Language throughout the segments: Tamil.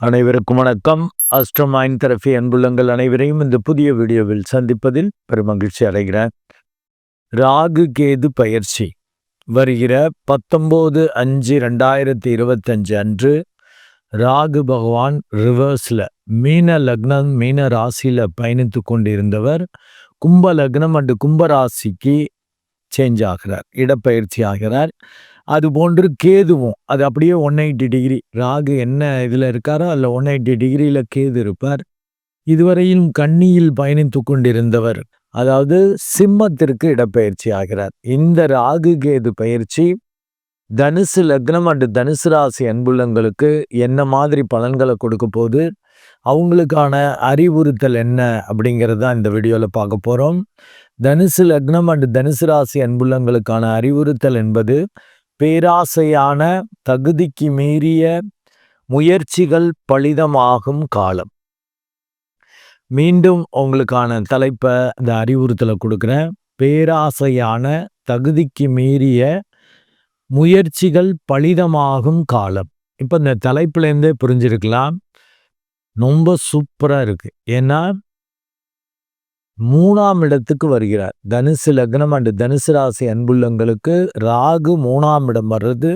அனைவருக்கும் வணக்கம். அஸ்ட்ரோமைன் தெரபி அன்புள்ளங்கள் அனைவரையும் இந்த புதிய வீடியோவில் சந்திப்பதில் பெருமகிழ்ச்சி அடைகிறேன். ராகு கேது பயிற்சி. வருகிற பத்தொம்போது அஞ்சு ரெண்டாயிரத்தி இருபத்தஞ்சு அன்று ராகு பகவான் ரிவர்ஸில் மீன லக்னம் மீன ராசியில் பயணித்து கொண்டிருந்தவர். கும்ப லக்னம் அண்டு கும்ப ராசிக்கு சேஞ்ச் ஆகிறார் இடப்பயிற்சி ஆகிறார். அது போன்று கேதுவும். அது அப்படியே ஒன் எயிட்டி டிகிரி. ராகு என்ன இதில் இருக்காரோ அதில் ஒன் எயிட்டி டிகிரியில் கேது இருப்பார். இதுவரையும் கண்ணியில் பயணித்து கொண்டிருந்தவர். அதாவது சிம்மத்திற்கு இடப்பெயர்ச்சி ஆகிறார். இந்த ராகு கேது பயிற்சி தனுசு லக்னம் அண்டு தனுசு ராசி அன்புள்ளங்களுக்கு என்ன மாதிரி பலன்களை கொடுக்க போது அவங்களுக்கான அறிவுறுத்தல் என்ன அப்படிங்கிறது தான் இந்த வீடியோவில் பார்க்க போகிறோம் தனுசு லக்னம் அண்டு தனுசு ராசி அன்புள்ளங்களுக்கான அறிவுறுத்தல் என்பது பேராசையான தகுதிக்கு மீறிய முயற்சிகள் பலிதமாகும் காலம். மீண்டும் உங்களுக்கான தலைப்பை இந்த அறிவுறுத்தலை கொடுக்குறேன். பேராசையான தகுதிக்கு மீறிய முயற்சிகள் பலிதமாகும் காலம். இப்போ இந்த தலைப்புலேருந்தே புரிஞ்சிருக்கலாம். ரொம்ப சூப்பராக இருக்குது ஏன்னா மூணாம் இடத்துக்கு வருகிறார். தனுசு லக்னம் அண்டு தனுசு ராசி அன்புள்ளங்களுக்கு ராகு மூணாம் இடம் வர்றது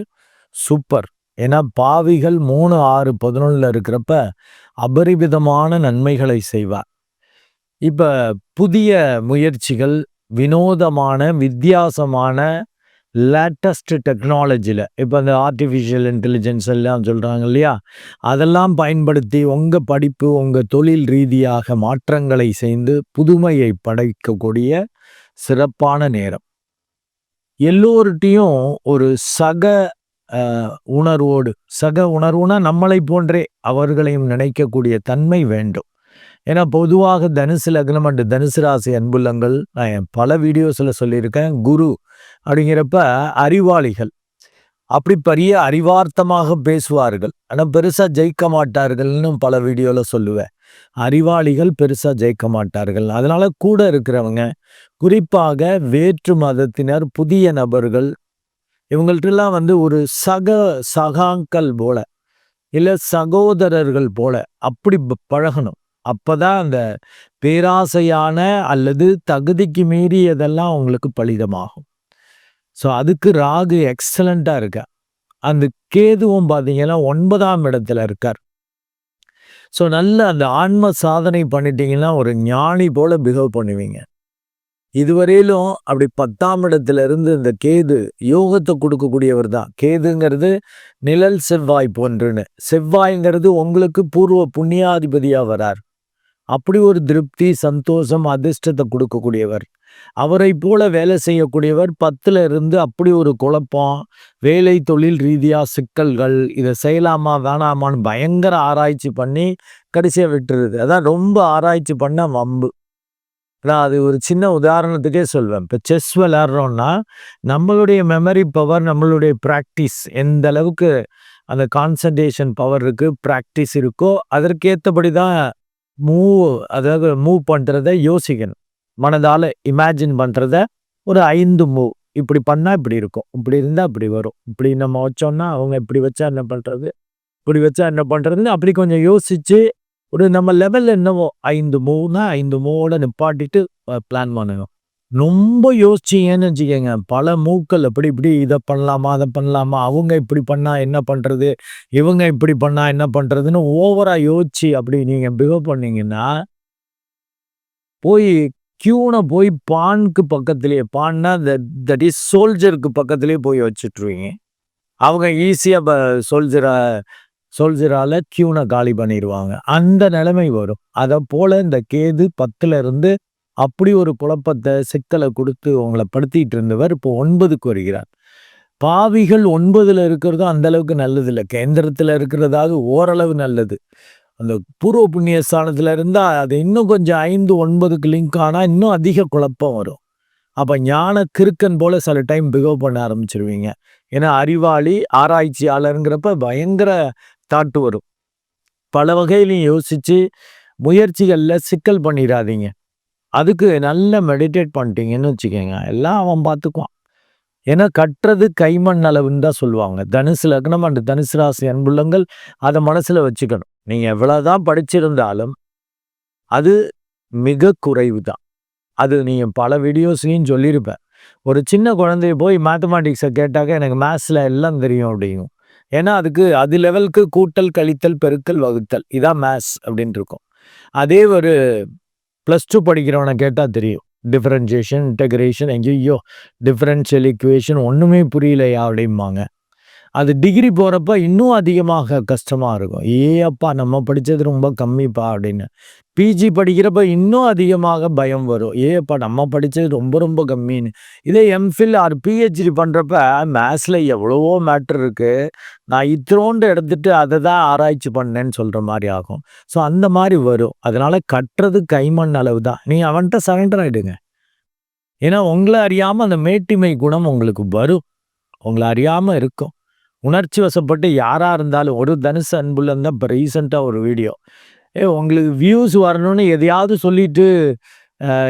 சூப்பர். ஏன்னா பாவிகள் மூணு ஆறு பதினொன்றில் இருக்கிறப்ப அபரிவிதமான நன்மைகளை செய்வார். இப்போ புதிய முயற்சிகள் வினோதமான வித்தியாசமான லேட்டஸ்ட் டெக்னாலஜியில் இப்போ அந்த ஆர்டிஃபிஷியல் இன்டெலிஜென்ஸ் எல்லாம் சொல்கிறாங்க இல்லையா? அதெல்லாம் பயன்படுத்தி உங்கள் படிப்பு உங்கள் தொழில் ரீதியாக மாற்றங்களை செய்து புதுமையை படைக்கக்கூடிய சிறப்பான நேரம். எல்லோருட்டையும் ஒரு சக உணர்வோடு சக உணர்வுனா நம்மளை போன்றே அவர்களையும் நினைக்கக்கூடிய தன்மை வேண்டும். ஏன்னா பொதுவாக தனுசு லக்னம் அண்டு தனுசு ராசி அன்புள்ளங்கள் நான் பல வீடியோஸில் சொல்லியிருக்கேன். குரு அப்படிங்கிறப்ப அறிவாளிகள். அப்படி பெரிய அறிவார்த்தமாக பேசுவார்கள். ஆனால் பெருசாக ஜெயிக்க மாட்டார்கள்னு பல வீடியோவில் சொல்லுவேன். அறிவாளிகள் பெருசாக ஜெயிக்க மாட்டார்கள். அதனால் கூட இருக்கிறவங்க குறிப்பாக வேற்று மதத்தினர் புதிய நபர்கள் இவங்கள்ட்டெல்லாம் வந்து ஒரு சக சகாக்கள் போல இல்லை சகோதரர்கள் போல அப்படி பழகணும். அப்போ தான் அந்த பேராசையான அல்லது தகுதிக்கு மீறியதெல்லாம் அவங்களுக்கு பலிதமாகும். ஸோ அதுக்கு ராகு எக்ஸலண்ட்டாக இருக்கா அந்த கேதுவும் பார்த்தீங்கன்னா ஒன்பதாம் இடத்துல இருக்கார். ஸோ நல்ல அந்த ஆன்ம சாதனை பண்ணிட்டீங்கன்னா ஒரு ஞானி போல பிஹேவ் பண்ணுவீங்க. இதுவரையிலும் அப்படி பத்தாம் இடத்துல இருந்து இந்த கேது யோகத்தை கொடுக்கக்கூடியவர் தான். கேதுங்கிறது நிழல் செவ்வாய் போன்றுன்னு. செவ்வாய்ங்கிறது உங்களுக்கு பூர்வ புண்ணியாதிபதியாக வரார். அப்படி ஒரு திருப்தி சந்தோஷம் அதிர்ஷ்டத்தை கொடுக்கக்கூடியவர். அவரை போல வேலை செய்யக்கூடியவர் பத்துல இருந்து அப்படி ஒரு குழப்பம் வேலை தொழில் ரீதியாக சிக்கல்கள் இதை செய்யலாமா வேணாமான்னு பயங்கர ஆராய்ச்சி பண்ணி கடைசியாக விட்டுருது. அதான் ரொம்ப ஆராய்ச்சி பண்ண வம்பு. நான் அது ஒரு சின்ன உதாரணத்துக்கே சொல்வேன். இப்போ செஸ் விளையாடுறோம்னா நம்மளுடைய மெமரி பவர் நம்மளுடைய ப்ராக்டிஸ் எந்த அளவுக்கு அந்த கான்சன்ட்ரேஷன் பவர் இருக்குது ப்ராக்டிஸ் இருக்கோ அதற்கேற்றபடி தான் மூவ் அதாவது மூவ் பண்ணுறத யோசிக்கணும். மனதால் இமேஜின் பண்ணுறத ஒரு ஐந்து மூவ் இப்படி பண்ணால் இப்படி இருக்கும். இப்படி இருந்தால் இப்படி வரும். இப்படி நம்ம வச்சோம்னா அவங்க இப்படி வச்சா என்ன பண்ணுறது இப்படி வச்சா என்ன பண்ணுறதுன்னு அப்படி கொஞ்சம் யோசித்து ஒரு நம்ம லெவலில் என்னவோ ஐந்து மூவ்னா ஐந்து மூவோட நிப்பாட்டிட்டு பிளான் பண்ணணும். ரொம்ப யோசிச்சிங்கன்னு வச்சுக்கோங்க பல மூக்கள் அப்படி இப்படி இதை பண்ணலாமா அதை பண்ணலாமா அவங்க இப்படி பண்ணால் என்ன பண்ணுறது இவங்க இப்படி பண்ணால் என்ன பண்ணுறதுன்னு ஓவராக யோசிச்சு அப்படி நீங்கள் பிஹேவ் பண்ணீங்கன்னா போய் கியூனை போய் பானுக்கு பக்கத்துலேயே பான்னா தட் இஸ் சோல்ஜருக்கு பக்கத்துலேயே போய் வச்சுட்ருவீங்க. அவங்க ஈஸியாக சோல்ஜரா சோல்ஜரால் கியூனை காலி பண்ணிடுவாங்க அந்த நிலைமை வரும். அதை போல் இந்த கேது பத்துல இருந்து அப்படி ஒரு குழப்பத்தை சிக்கலை கொடுத்து உங்களை படுத்திட்டு இருந்தவர் இப்போ ஒன்பதுக்கு வருகிறார். பாவிகள் ஒன்பதில் இருக்கிறதும் அந்த அளவுக்கு நல்லது இல்லை கேந்திரத்தில் இருக்கிறதாவது ஓரளவு நல்லது. அந்த பூர்வ புண்ணிய ஸ்தானத்தில் இருந்தால் அது இன்னும் கொஞ்சம் ஐந்து ஒன்பதுக்கு லிங்க் ஆனால் இன்னும் அதிக குழப்பம் வரும். அப்போ ஞான கிறுக்கன் போல் சில டைம் பிகவ் பண்ண ஆரம்பிச்சிருவீங்க. ஏன்னா அறிவாளி ஆராய்ச்சியாளருங்கிறப்ப பயங்கர தாட்டு வரும். பல வகையிலையும் யோசித்து முயற்சிகளில் சிக்கல் பண்ணிடாதீங்க. அதுக்கு நல்ல மெடிடேட் பண்ணிட்டீங்கன்னு வச்சுக்கோங்க. எல்லாம் அவன் பார்த்துக்குவான் ஏன்னா கட்டுறது கைமண் அளவுன்னு தான் சொல்லுவாங்க. தனுசு லக்னம் அண்ட் தனுசு ராசி அன்புள்ளங்கள் அதை மனசில் வச்சுக்கணும். நீங்கள் எவ்வளோதான் படிச்சிருந்தாலும் அது மிக குறைவு தான். அது நீங்கள் பல வீடியோஸ்லையும் சொல்லியிருப்பேன். ஒரு சின்ன குழந்தைய போய் மேத்தமேட்டிக்ஸை கேட்டாக்க எனக்கு மேத்ஸில் எல்லாம் தெரியும் அப்படிங்கும். ஏன்னா அதுக்கு அது லெவலுக்கு கூட்டல் கழித்தல் பெருக்கல் வகுத்தல். இதான் மேத்ஸ் அப்படின்ட்டு இருக்கும். அதே ஒரு ப்ளஸ் டூ படிக்கிறவனை கேட்டால் தெரியும். டிஃப்ரென்சியேஷன் இன்டகிரேஷன் எங்கேயோ டிஃப்ரென்ஷியல் இக்குவேஷன் ஒன்றுமே புரியலையா அப்படிம்பாங்க. அது டிகிரி போகிறப்ப இன்னும் அதிகமாக கஷ்டமாக இருக்கும். ஏ அப்பா நம்ம படித்தது ரொம்ப கம்மிப்பா அப்படின்னு. பிஜி படிக்கிறப்ப இன்னும் அதிகமாக பயம் வரும். ஏ அப்பா நம்ம படித்தது ரொம்ப ரொம்ப கம்மின்னு. இதே எம்ஃபில் ஆர் பிஹெச்டி பண்ணுறப்ப மேத்ஸில் எவ்வளவோ மேட்ரு இருக்குது நான் இத்திரோண்டு எடுத்துகிட்டு அதை தான் ஆராய்ச்சி பண்ணேன்னு சொல்கிற மாதிரி ஆகும். ஸோ அந்த மாதிரி வரும். அதனால் கட்டுறது கைமண் அளவு தான். நீங்கள் அவன்கிட்ட சரண்டர் ஆகிடுங்க ஏன்னா உங்களை அறியாமல் அந்த மேட்டிமை குணம் உங்களுக்கு வரும். உங்களை அறியாமல் இருக்கும். உணர்ச்சி வசப்பட்டு யாராக இருந்தாலும் ஒரு தனுசு அன்புல இருந்தால் இப்போ ரீசெண்டாக ஒரு வீடியோ ஏ உங்களுக்கு வியூஸ் வரணும்னு எதையாவது சொல்லிட்டு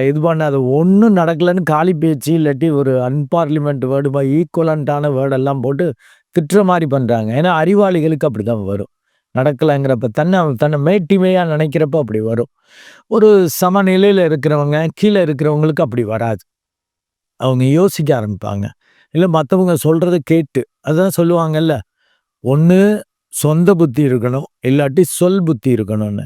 இது பண்ணாது ஒன்றும் நடக்கலைன்னு காலி பேச்சு இல்லாட்டி ஒரு அன்பார்லிமெண்ட் வேர்டு ஈக்குவலண்ட்டான வேர்டெல்லாம் போட்டு திட்டுற மாதிரி பண்ணுறாங்க ஏன்னா அறிவாளிகளுக்கு அப்படி தான் வரும். நடக்கலைங்கிறப்ப தன்னை தன்னை மேட்டிமையாக நினைக்கிறப்ப அப்படி வரும். ஒரு சமநிலையில் இருக்கிறவங்க கீழே இருக்கிறவங்களுக்கு அப்படி வராது. அவங்க யோசிக்க ஆரம்பிப்பாங்க. இல்லை மற்றவங்க சொல்கிறத கேட்டு அதான் சொல்லுவாங்கல்ல ஒன்று சொந்த புத்தி இருக்கணும் இல்லாட்டி சொல் புத்தி இருக்கணும்னு.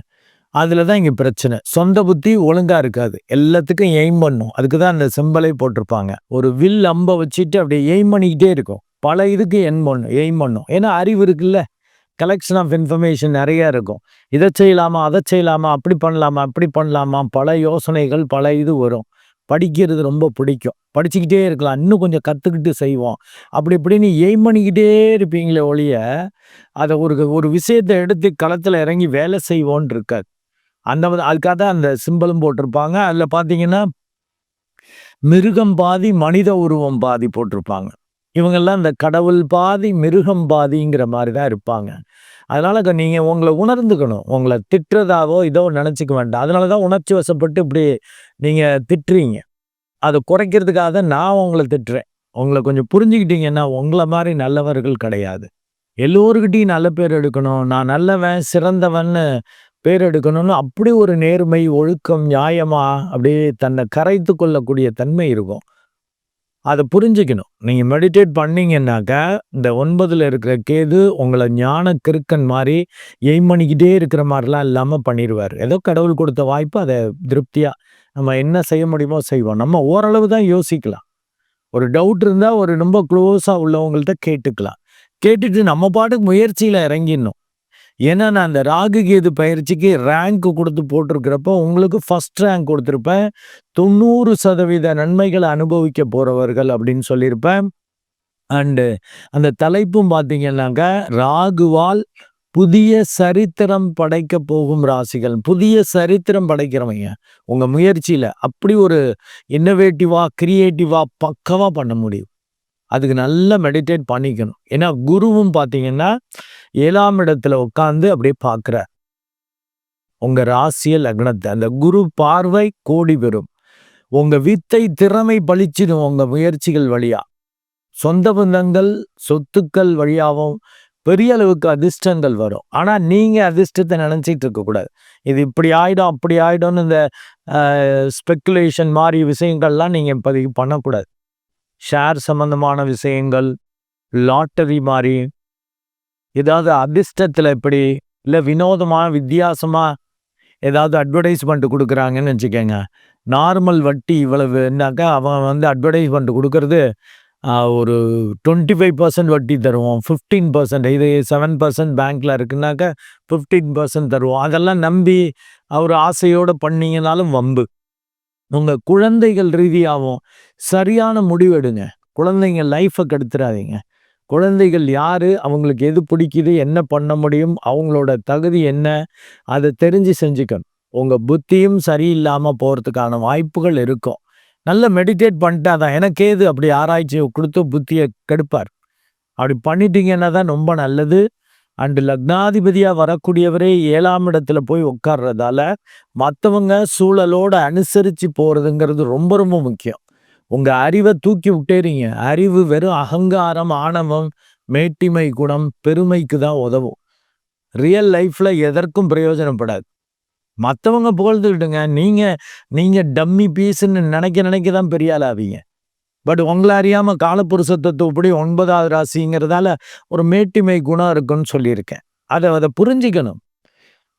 அதில் தான் இங்கே பிரச்சனை. சொந்த புத்தி ஒழுங்காக இருக்காது. எல்லாத்துக்கும் எய்ம் பண்ணும். அதுக்கு தான் அந்த சிம்பலை போட்டிருப்பாங்க. ஒரு வில் அம்பை வச்சுட்டு அப்படியே எய்ம் பண்ணிக்கிட்டே இருக்கும். பல இதுக்கு என் பண்ணும் எய்ம் பண்ணும். ஏன்னா அறிவு இருக்குல்ல. கலெக்ஷன் ஆஃப் இன்ஃபர்மேஷன் நிறையா இருக்கும். இதை செய்யலாமா அதை செய்யலாமா அப்படி பண்ணலாமா அப்படி பண்ணலாமா பல யோசனைகள் பல இது வரும். படிக்கிறது ரொம்ப பிடிக்கும். படிச்சுக்கிட்டே இருக்கலாம். இன்னும் கொஞ்சம் கற்றுக்கிட்டு செய்வோம். அப்படி இப்படின்னு எய்ம் பண்ணிக்கிட்டே இருப்பீங்களே ஒழிய அதை ஒரு ஒரு விஷயத்தை எடுத்து களத்தில் இறங்கி வேலை செய்வோன்னு இருக்காது. அந்த அதுக்காக தான் அந்த சிம்பிளும் போட்டிருப்பாங்க. அதில் பார்த்தீங்கன்னா மிருகம் பாதி மனித உருவம் பாதி போட்டிருப்பாங்க. இவங்கெல்லாம் இந்த கடவுள் பாதி மிருகம் பாதிங்கிற மாதிரி தான் இருப்பாங்க. அதனால நீங்கள் உங்களை உணர்ந்துக்கணும். உங்களை திட்டுறதாவோ இதோ நினச்சிக்க வேண்டாம். அதனால தான் உணர்ச்சி வசப்பட்டு இப்படி நீங்கள் திட்டுறீங்க. அதை குறைக்கிறதுக்காக தான் நான் உங்களை திட்டுறேன். உங்களை கொஞ்சம் புரிஞ்சுக்கிட்டீங்கன்னா உங்களை மாதிரி நல்லவர்கள் கிடையாது. எல்லோருக்கிட்டையும் நல்ல பேர் எடுக்கணும். நான் நல்லவன் சிறந்தவன்னு பேர் எடுக்கணும்னு அப்படி ஒரு நேர்மை ஒழுக்கம் நியாயமா அப்படியே தன்னை கரைத்து கொள்ளக்கூடிய தன்மை இருக்கும். அதை புரிஞ்சுக்கணும். நீங்கள் மெடிடேட் பண்ணீங்கன்னாக்கா இந்த ஒன்பதில் இருக்கிற கேது உங்களை ஞான கிருக்கன் மாதிரி எய்ம் பண்ணிக்கிட்டே இருக்கிற மாதிரிலாம் இல்லாமல் பண்ணிடுவார். ஏதோ கடவுள் கொடுத்த வாய்ப்பு அதை திருப்தியாக நம்ம என்ன செய்ய முடியுமோ செய்வோம். நம்ம ஓரளவு தான் யோசிக்கலாம். ஒரு டவுட் இருந்தால் ஒரு ரொம்ப க்ளோஸாக உள்ளவங்கள்ட்ட கேட்டுக்கலாம். கேட்டுட்டு நம்ம பாட்டுக்கு முயற்சியில் இறங்கிடணும். ஏன்னா நான் அந்த ராகு கேது பயிற்சிக்கு ரேங்க் கொடுத்து போட்டிருக்கிறப்போ உங்களுக்கு ஃபஸ்ட் ரேங்க் கொடுத்துருப்பேன். தொண்ணூறு சதவீத நன்மைகளை அனுபவிக்க போகிறவர்கள் அப்படின்னு சொல்லியிருப்பேன். அண்டு அந்த தலைப்பும் பார்த்தீங்கன்னாக்க ராகுவால் புதிய சரித்திரம் படைக்க போகும் ராசிகள். புதிய சரித்திரம் படைக்கிறவங்க உங்கள் முயற்சியில் அப்படி ஒரு இன்னோவேட்டிவாக க்ரியேட்டிவாக பக்கவாக பண்ண முடியும். அதுக்கு நல்லா மெடிடேட் பண்ணிக்கணும். ஏன்னா குருவும் பார்த்தீங்கன்னா ஏழாம் இடத்துல உட்காந்து அப்படியே பார்க்குற உங்க ராசிய லக்னத்தை அந்த குரு பார்வை கோடி பெறும். உங்க வித்தை திறமை பழிச்சிடும் உங்க முயற்சிகள் வழியா. சொந்த பந்தங்கள் சொத்துக்கள் வழியாகவும் பெரிய அளவுக்கு அதிர்ஷ்டங்கள் வரும். ஆனால் நீங்கள் அதிர்ஷ்டத்தை நினச்சிட்டு இருக்கக்கூடாது. இது இப்படி ஆகிடும் அப்படி ஆகிடும்னு இந்த ஸ்பெக்குலேஷன் மாதிரி விஷயங்கள்லாம் நீங்கள் இப்போதைக்கு பண்ணக்கூடாது. ஷேர் சம்மந்தமான விஷயங்கள் லாட்டரி மாதிரி ஏதாவது அதிர்ஷ்டத்தில் எப்படி இல்லை வினோதமாக வித்தியாசமாக ஏதாவது அட்வர்டைஸ்மெண்ட் கொடுக்குறாங்கன்னு வச்சுக்கோங்க. நார்மல் வட்டி இவ்வளவுனாக்கா அவன் வந்து அட்வர்டைஸ்மெண்ட் கொடுக்கறது ஒரு டுவெண்ட்டி ஃபைவ் பர்சன்ட் வட்டி தருவோம். ஃபிஃப்டீன் பர்சன்ட் இது செவன் பர்சன்ட் பேங்க்கில் இருக்குனாக்கா ஃபிஃப்டீன் பர்சன்ட் தருவோம். அதெல்லாம் நம்பி அவர் ஆசையோடு பண்ணிங்கனாலும் வம்பு. உங்கள் குழந்தைகள் ரீதியாகவும் சரியான முடிவு எடுங்க. குழந்தைங்க லைஃப்பை கெடுத்துடாதீங்க குழந்தைகள் யார்? அவங்களுக்கு எது பிடிக்குது? என்ன பண்ண முடியும்? அவங்களோட தகுதி என்ன? அதை தெரிஞ்சு செஞ்சுக்கணும். உங்கள் புத்தியும் சரியில்லாமல் போகிறதுக்கான வாய்ப்புகள் இருக்கும். நல்ல மெடிடேட் பண்ணிட்டா தான் எனக்கு ஏது அப்படி ஆராய்ச்சியை கொடுத்து புத்தியை கெடுப்பார். அப்படி பண்ணிட்டீங்கன்னா தான் ரொம்ப நல்லது. அண்டு லக்னாதிபதியாக வரக்கூடியவரே ஏழாம் இடத்துல போய் உட்கார்றதால மற்றவங்க சூழலோடு அனுசரித்து போகிறதுங்கிறது ரொம்ப ரொம்ப முக்கியம். உங்கள் அறிவை தூக்கி விட்டேறீங்க. அறிவு வெறும் அகங்காரம் ஆணவம் மேட்டிமை குணம் பெருமைக்கு தான் உதவும். ரியல் லைஃப்பில் எதற்கும் பிரயோஜனப்படாது. மற்றவங்க புகழ்ந்துக்கிட்டுங்க நீங்கள் நீங்கள் டம்மி பீஸுன்னு நினைக்க நினைக்க தான் பெரிய ஆளாவீங்க பட் உங்களை அறியாமல் காலப்புருஷ தத்துவப்படி ஒன்பதாவது ராசிங்கிறதால ஒரு மேட்டிமை குணம் இருக்குன்னு சொல்லியிருக்கேன். அதை அதை புரிஞ்சிக்கணும்.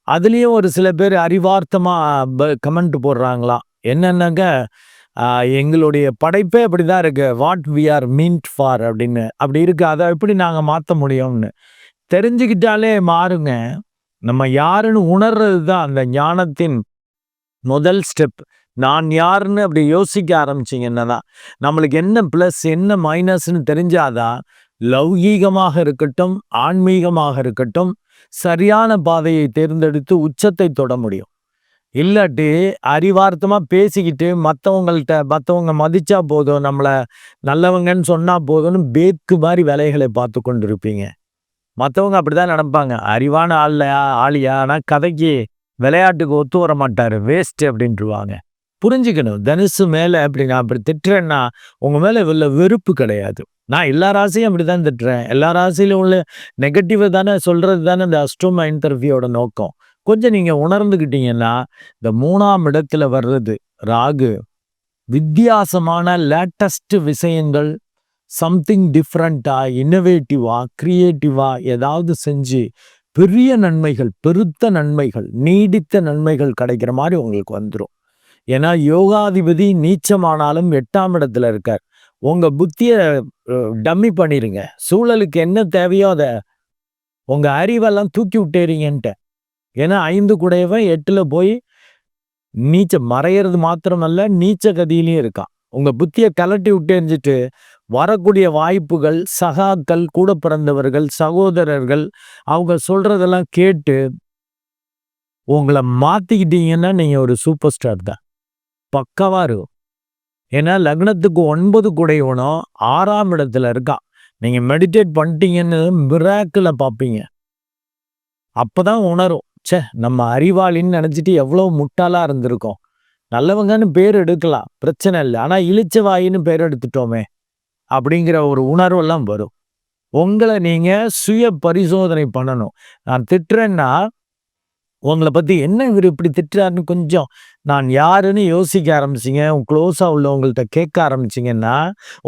அதுலேயும் ஒரு சில பேர் அறிவார்த்தமாக கமெண்ட் போடுறாங்களாம். என்னென்னாக்க எங்களுடைய படைப்பே அப்படிதான் இருக்குது what we are meant for அப்படின்னு. அப்படி இருக்குது அதை எப்படி நாங்கள் மாற்ற முடியும்னு. தெரிஞ்சுக்கிட்டாலே மாறுங்க. நம்ம யாருன்னு உணர்றது தான் அந்த ஞானத்தின் முதல் ஸ்டெப் நான் யாருன்னு அப்படி யோசிக்க ஆரம்பிச்சிங்கன்னா தான் நம்மளுக்கு என்ன ப்ளஸ் என்ன மைனஸ்ன்னு தெரிஞ்சாதான் லௌகீகமாக இருக்கட்டும் ஆன்மீகமாக இருக்கட்டும் சரியான பாதையை தேர்ந்தெடுத்து உச்சத்தை தொட முடியும். இல்லாட்டி அறிவார்த்தமாக பேசிக்கிட்டு மற்றவங்கள்ட்ட மற்றவங்க மதித்தா போதும் நம்மளை நல்லவங்கன்னு சொன்னால் போதும்னு பேக்கு மாதிரி வேலைகளை பார்த்து கொண்டு இருப்பீங்க மற்றவங்க அப்படிதான் நினைப்பாங்க. அறிவான ஆள்லையா ஆளியா? ஆனால் கதைக்கு விளையாட்டுக்கு ஒத்து வர மாட்டார். வேஸ்ட் அப்படின்ட்டுருவாங்க புரிஞ்சுக்கணும். தனுசு மேலே அப்படி நான் அப்படி திட்டுறேன்னா உங்கள் மேலே உள்ள வெறுப்பு கிடையாது. நான் எல்லா ராசியும் அப்படிதான் திட்டுறேன். எல்லா ராசியிலும் உள்ள நெகட்டிவை தானே சொல்கிறது தானே இந்த அஸ்ட்ரோமா இன்டர்வியூவோட நோக்கம். கொஞ்சம் நீங்கள் உணர்ந்துக்கிட்டீங்கன்னா இந்த மூணாம் இடத்துல வர்றது ராகு வித்தியாசமான லேட்டஸ்ட் விஷயங்கள் சம்திங் டிஃப்ரெண்ட்டா இன்னோவேட்டிவா கிரியேட்டிவா ஏதாவது செஞ்சு பெரிய நன்மைகள் பெருத்த நன்மைகள் நீடித்த நன்மைகள் கிடைக்கிற மாதிரி உங்களுக்கு வந்துடும் ஏன்னா யோகாதிபதி நீச்சமானாலும் எட்டாம் இடத்துல இருக்கார். உங்கள் புத்தியை டம்மி பண்ணிடுங்க சூழலுக்கு என்ன தேவையோ அதை உங்கள் அறிவெல்லாம் தூக்கி விட்டேறீங்கன்ட்டு. ஏன்னா ஐந்து குடையவன் எட்டில் போய் நீச்ச மறையிறது மாத்திரமல்ல நீச்ச கதியிலையும் இருக்கான். உங்கள் புத்தியை கலட்டி விட்டேறிஞ்சிட்டு வரக்கூடிய வாய்ப்புகள் சகாக்கள் கூட பிறந்தவர்கள் சகோதரர்கள் அவங்க சொல்றதெல்லாம் கேட்டு உங்களை மாத்திக்கிட்டீங்கன்னா நீங்க ஒரு சூப்பர் ஸ்டார் தான். பக்கவா இருக்கும். ஏன்னா லக்னத்துக்கு ஒன்பது குடையவனும் ஆறாம் இடத்துல இருக்கான் நீங்க மெடிடேட் பண்ணிட்டீங்கன்னு மிராக்கில் பார்ப்பீங்க. அப்பதான் உணரும். ச்சே நம்ம அறிவாளின்னு நினைச்சிட்டு எவ்வளோ முட்டாளா இருந்திருக்கோம். நல்லவங்கன்னு பேர் எடுக்கலாம். பிரச்சனை இல்லை. ஆனா இழிச்சவாயின்னு பேர் எடுத்துட்டோமே. அப்படிங்கிற ஒரு உணர்வெல்லாம் வரும். உங்களை நீங்கள் சுய பரிசோதனை பண்ணணும். நான் திட்டுறேன்னா உங்களை பற்றி என்ன இவர் இப்படி திட்டுறாருன்னு கொஞ்சம் நான் யாருன்னு யோசிக்க ஆரம்பிச்சிங்க. க்ளோஸாக உள்ளவங்கள்ட்ட கேட்க ஆரம்பிச்சிங்கன்னா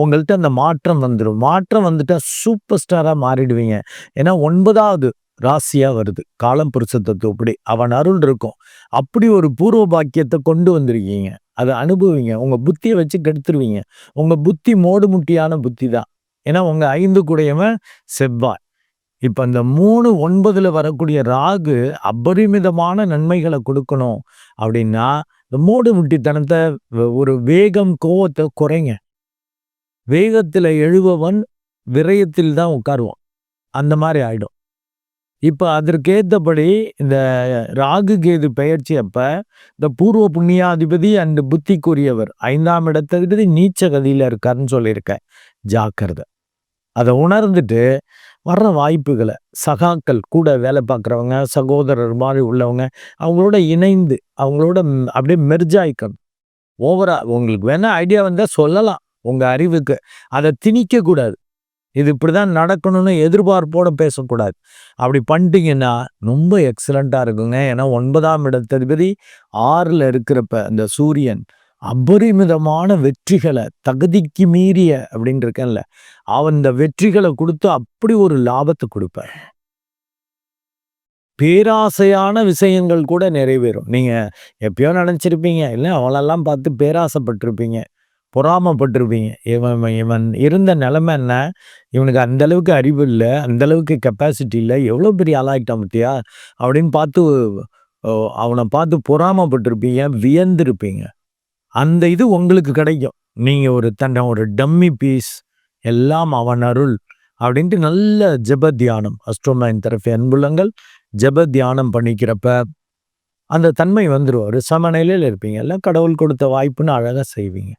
உங்கள்கிட்ட அந்த மாற்றம் வந்துடும் மாற்றம் வந்துட்டால் சூப்பர் ஸ்டாராக மாறிடுவீங்க. ஏன்னா ஒன்பதாவது ராசியாக வருது. காலம் புருஷ தத்துவப்படி அவன் அருள் இருக்கும். அப்படி ஒரு பூர்வ பாக்கியத்தை கொண்டு வந்திருக்கீங்க. அதை அனுபவிங்க. உங்கள் புத்தியை வச்சு கெடுத்துருவீங்க. உங்கள் புத்தி மோடுமுட்டியான புத்தி தான். ஏன்னா உங்கள் ஐந்து குடையவன் செவ்வாய். இப்போ இந்த மூணு ஒன்பதில் வரக்கூடிய ராகு அபரிமிதமான நன்மைகளை கொடுக்கணும் அப்படின்னா இந்த மூடு முட்டித்தனத்தை ஒரு வேகம் கோவத்தை குறைங்க. வேகத்தில் எழுபவன் விரயத்தில் தான் உட்காருவான். அந்த மாதிரி ஆகிடும் இப்போ அதற்கேற்றபடி இந்த ராகு கேது பெயர்ச்சி அப்போ இந்த பூர்வ புண்ணியாதிபதி அண்ட் புத்திக்குரியவர் ஐந்தாம் இடத்துக்கு நீச்ச கதியில் இருக்காருன்னு சொல்லியிருக்கேன் ஜாக்கிரதை. அதை உணர்ந்துட்டு வர்ற வாய்ப்புகளை சகாக்கள் கூட வேலை பார்க்குறவங்க சகோதரர் மாதிரி உள்ளவங்க அவங்களோட இணைந்து அவங்களோட அப்படியே மெர்ஜாய்க்கணும் ஓவரா உங்களுக்கு வேணால் ஐடியா வந்தால் சொல்லலாம். உங்கள் அறிவுக்கு. அதை திணிக்கக்கூடாது. இது இப்படி தான் நடக்கணும்னு எதிர்பார்ப்போட பேசக்கூடாது. அப்படி பண்ணிட்டீங்கன்னா ரொம்ப எக்ஸலண்ட்டாக இருக்குங்க. ஏன்னா ஒன்பதாம் இடத்ததிபதி ஆறில் இருக்கிறப்ப அந்த சூரியன் அபரிமிதமான வெற்றிகளை தகுதிக்கு மீறிய அப்படின்னு இருக்கேன்ல அவன் இந்த வெற்றிகளை கொடுத்து அப்படி ஒரு லாபத்தை கொடுப்பார். பேராசையான விஷயங்கள் கூட நிறைவேறும். நீங்கள் எப்பயோ நினச்சிருப்பீங்க இல்லை அவளெல்லாம் பார்த்து பேராசைப்பட்டிருப்பீங்க. பொறாமப்பட்டிருப்பீங்க. இவன் இவன் இருந்த நிலமை என்ன? இவனுக்கு அந்த அளவுக்கு அறிவு இல்லை. அந்தளவுக்கு கெப்பாசிட்டி இல்லை. எவ்வளோ பெரிய ஆளாகிட்டான் பத்தியா? அப்படின்னு பார்த்து ஓ, அவனை பார்த்து பொறாமப்பட்டிருப்பீங்க. வியந்திருப்பீங்க. அந்த இது உங்களுக்கு கிடைக்கும். நீங்கள் ஒரு தன்னை ஒரு டம்மி பீஸ் எல்லாம் அவன் அருள் அப்படின்ட்டு நல்ல ஜெப தியானம். அஸ்ட்ரோமைன் தரப்பு அன்புள்ளங்கள் ஜெப தியானம் பண்ணிக்கிறப்ப அந்த தன்மை வந்துடும் ஒரு சமநிலையில் இருப்பீங்க. எல்லாம் கடவுள் கொடுத்த வாய்ப்புன்னு அழகாக செய்வீங்க.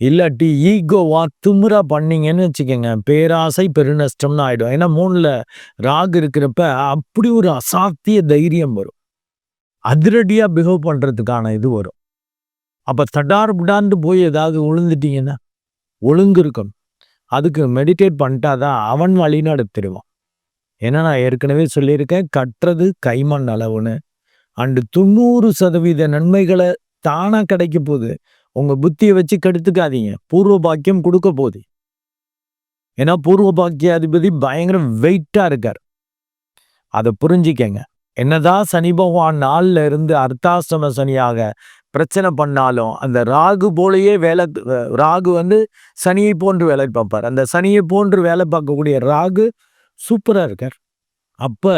இல்லாட்டி ஈகோவா திமுறா பண்ணீங்கன்னு வச்சுக்கோங்க. பேராசை பெருநஷ்டம்னு ஆகிடும் ஏன்னா மூணில் ராகு இருக்கிறப்ப அப்படி ஒரு அசாத்திய தைரியம் வரும். அதிரடியாக பிஹேவ் பண்ணுறதுக்கான இது வரும். அப்போ தடார் புடாண்டு போய் ஏதாவது விழுந்துட்டீங்கன்னா ஒழுங்கு இருக்கணும் அதுக்கு மெடிடேட் பண்ணிட்டா தான் அவன் வழி நடத்திடுவான் ஏன்னா நான் ஏற்கனவே சொல்லியிருக்கேன் கட்டுறது கைமண் அளவுன்னு. அண்டு தொண்ணூறு சதவீத நன்மைகளை தானாக கிடைக்க போகுது. உங்கள் புத்தியை வச்சு கெடுத்துக்காதீங்க. பூர்வ பாக்கியம் கொடுக்க போகுது. ஏன்னா பூர்வ பாக்கிய அதிபதி பயங்கர வெயிட்டாக இருக்கார். அதை புரிஞ்சிக்கங்க. என்னதான் சனி பகவான் நாளில் இருந்து அர்த்தாசிரம சனியாக பிரச்சனை பண்ணாலும் அந்த ராகு போலயே வேலை ராகு வந்து சனியை போன்று வேலை பார்ப்பார். அந்த சனியை போன்று வேலை பார்க்கக்கூடிய ராகு சூப்பராக இருக்கார். அப்போ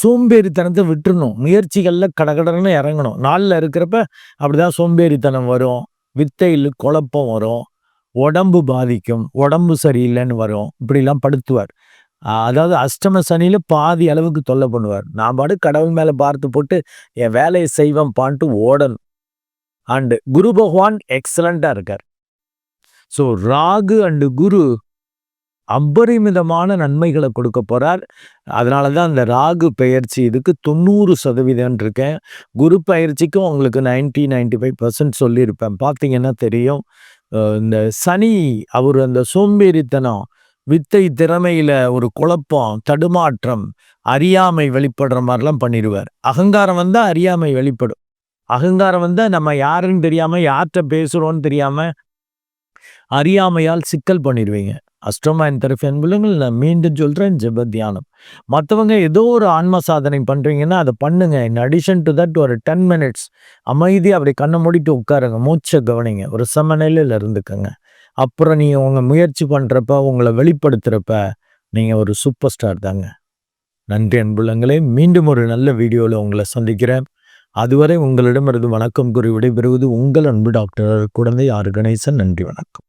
சோம்பேறித்தனத்தை விட்டுறணும். முயற்சிகளில் கடகடன்னு இறங்கணும். நாளில் இருக்கிறப்ப அப்படிதான் சோம்பேறித்தனம் வரும். வித்தையில் குழப்பம் வரும். உடம்பு பாதிக்கும். உடம்பு சரியில்லைன்னு வரும். இப்படிலாம் படுத்துவார். அதாவது அஷ்டம சனியில் பாதி அளவுக்கு தொல்லை பண்ணுவார். நான் பாடு கடவுள் மேலே பார்த்து போட்டு என் வேலையை செய்வேன் பான்ட்டு ஓடணும். அண்டு குரு பகவான் எக்ஸலண்ட்டாக இருக்கார். ஸோ ராகு அண்டு குரு அபரிமிதமான நன்மைகளை கொடுக்க போகிறார் அதனால தான் அந்த ராகு பெயர்ச்சி இதுக்கு தொண்ணூறு சதவீதம் இருக்கேன். குரு பயிற்சிக்கும் உங்களுக்கு நைன்டி நைன்டி ஃபைவ் பர்சன்ட் சொல்லியிருப்பேன். பார்த்தீங்கன்னா தெரியும். இந்த சனி அவர் அந்த சோம்பேறித்தனம் வித்தை திறமையில் ஒரு குழப்பம் தடுமாற்றம் அறியாமை வெளிப்படுற மாதிரிலாம் பண்ணிடுவார். அகங்காரம் வந்தால் அறியாமை வெளிப்படும். அகங்காரம் வந்தால் நம்ம யாருன்னு தெரியாமல் யார்கிட்ட பேசுகிறோன்னு தெரியாமல் அறியாமையால் சிக்கல் பண்ணிடுவீங்க. அஸ்ட்ரோமாயின் தெரப்பி அன்புலங்கள் நான் மீண்டும் சொல்கிறேன் ஜெப தியானம். மற்றவங்க ஏதோ ஒரு ஆன்ம சாதனை பண்ணுறீங்கன்னா அதை பண்ணுங்க. இன் அடிஷன் டு தட் ஒரு டென் மினிட்ஸ் அமைதியாக அப்படி கண்ணை மூடிட்டு உட்காருங்க. மூச்சை கவனிங்க. ஒரு சமநிலையில் இருந்துக்கோங்க. அப்புறம் நீங்கள் உங்கள் முயற்சி பண்ணுறப்ப உங்களை வெளிப்படுத்துகிறப்ப நீங்கள் ஒரு சூப்பர் ஸ்டார் தாங்க. நன்றி அன்புள்ளங்களே மீண்டும் ஒரு நல்ல வீடியோவில் உங்களை சந்திக்கிறேன். அதுவரை உங்களிடமிருந்து வணக்கம் கூறி விடைபெறுவது உங்கள் அன்பு டாக்டர் குழந்தை ஆர்கனைசன் நன்றி வணக்கம்.